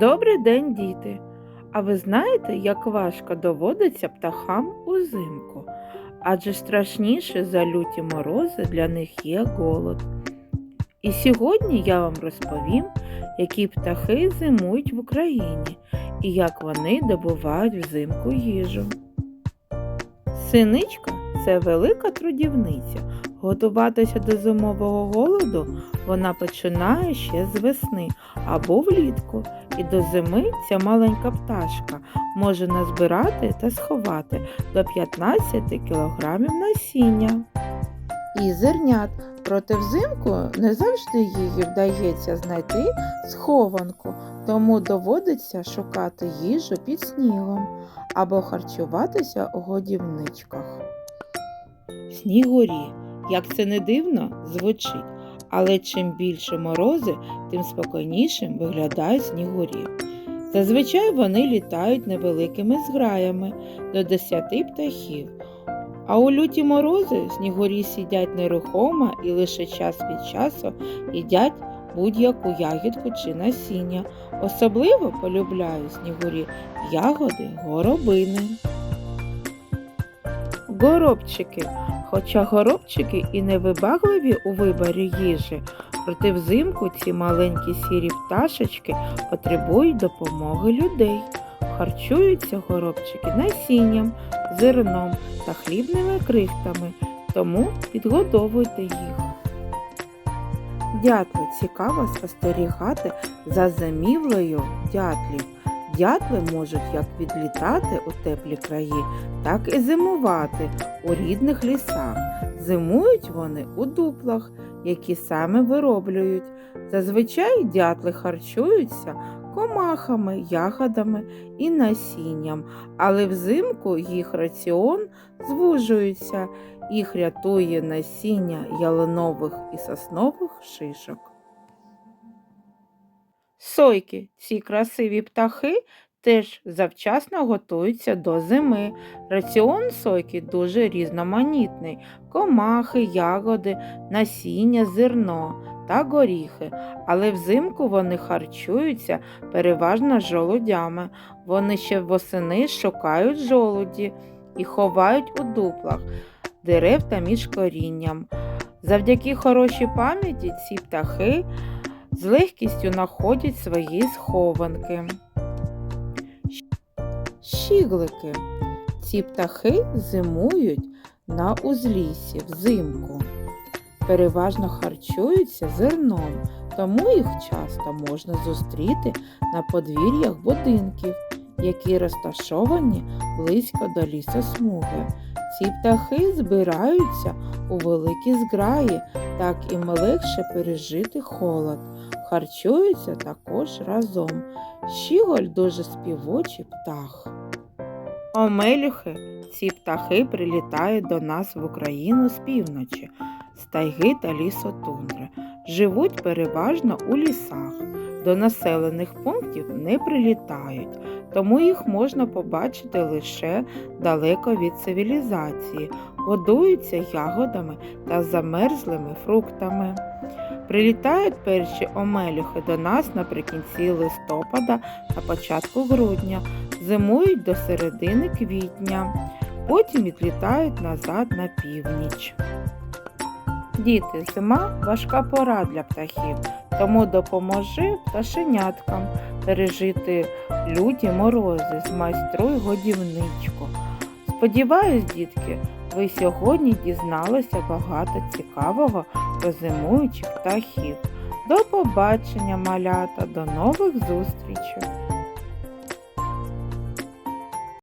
Добрий день, діти! А ви знаєте, як важко доводиться птахам узимку? Адже страшніше за люті морози для них є голод. І сьогодні я вам розповім, які птахи зимують в Україні і як вони добувають взимку їжу. Синичка це велика трудівниця. Готуватися до зимового голоду вона починає ще з весни або влітку, і до зими ця маленька пташка може назбирати та сховати до 15 кг насіння. І зернят, проте взимку не завжди її вдається знайти схованку, тому доводиться шукати їжу під снігом або харчуватися у годівничках. Снігурі, як це не дивно, звучить, але чим більше морози, тим спокійнішим виглядають снігурі. Зазвичай вони літають невеликими зграями до 10 птахів. А у люті морози снігурі сидять нерухомо і лише час від часу їдять будь-яку ягідку чи насіння. Особливо полюбляють снігурі ягоди горобини. Горобчики. Хоча горобчики і невибагливі у виборі їжі, проте взимку ці маленькі сірі пташечки потребують допомоги людей. Харчуються горобчики насінням, зерном та хлібними крихтами, тому підгодовуйте їх. Дятли цікаво спостерігати за замівлею дятлів. Дятли можуть як відлітати у теплі краї, так і зимувати у рідних лісах. Зимують вони у дуплах, які саме вироблюють. Зазвичай дятли харчуються комахами, ягодами і насінням, але взимку їх раціон звужується, їх рятує насіння ялинових і соснових шишок. Сойки, ці красиві птахи, теж завчасно готуються до зими. Раціон сойки дуже різноманітний: комахи, ягоди, насіння, зерно та горіхи. Але взимку вони харчуються переважно жолудями. Вони ще восени шукають жолуді і ховають у дуплах дерев та між корінням. Завдяки хорошій пам'яті ці птахи з легкістю знаходять свої схованки. Щіглики. Ці птахи зимують на узліссі взимку. Переважно харчуються зерном, тому їх часто можна зустріти на подвір'ях будинків, які розташовані близько до лісосмуги. Ці птахи збираються у великі зграї, так їм легше пережити холод. Харчуються також разом. Щіголь дуже співочий птах. Омелюхи ці птахи прилітають до нас в Україну з півночі, з тайги та лісотундри. Живуть переважно у лісах. До населених пунктів не прилітають, тому їх можна побачити лише далеко від цивілізації, годуються ягодами та замерзлими фруктами. Прилітають перші омелюхи до нас наприкінці листопада та початку грудня, зимують до середини квітня, потім відлітають назад на північ. Діти, зима важка пора для птахів, тому допоможи пташеняткам пережити люті морози, змайструй годівничку. Сподіваюсь, дітки, ви сьогодні дізналися багато цікавого про зимуючих птахів. До побачення, малята, до нових зустрічей!